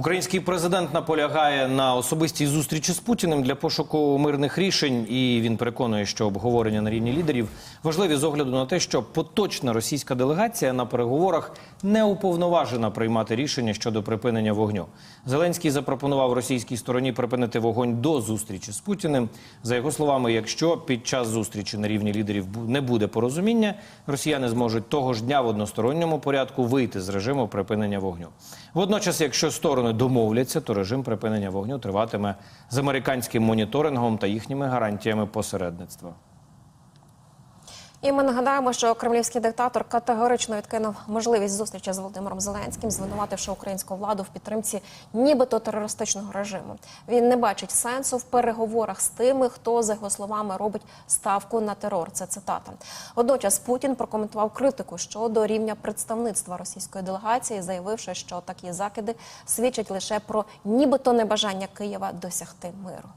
Український президент наполягає на особистій зустрічі з Путіним для пошуку мирних рішень, і він переконує, що обговорення на рівні лідерів важливі з огляду на те, що поточна російська делегація на переговорах не уповноважена приймати рішення щодо припинення вогню. Зеленський запропонував російській стороні припинити вогонь до зустрічі з Путіним. За його словами, якщо під час зустрічі на рівні лідерів не буде порозуміння, росіяни зможуть того ж дня в односторонньому порядку вийти з режиму припинення вогню. Водночас, якщо сторони домовляться, то режим припинення вогню триватиме з американським моніторингом та їхніми гарантіями посередництва. І ми нагадаємо, що кремлівський диктатор категорично відкинув можливість зустрічі з Володимиром Зеленським, звинувативши українську владу в підтримці нібито терористичного режиму. Він не бачить сенсу в переговорах з тими, хто за його словами робить ставку на терор. Це цитата. Водночас Путін прокоментував критику щодо рівня представництва російської делегації, заявивши, що такі закиди свідчать лише про нібито небажання Києва досягти миру.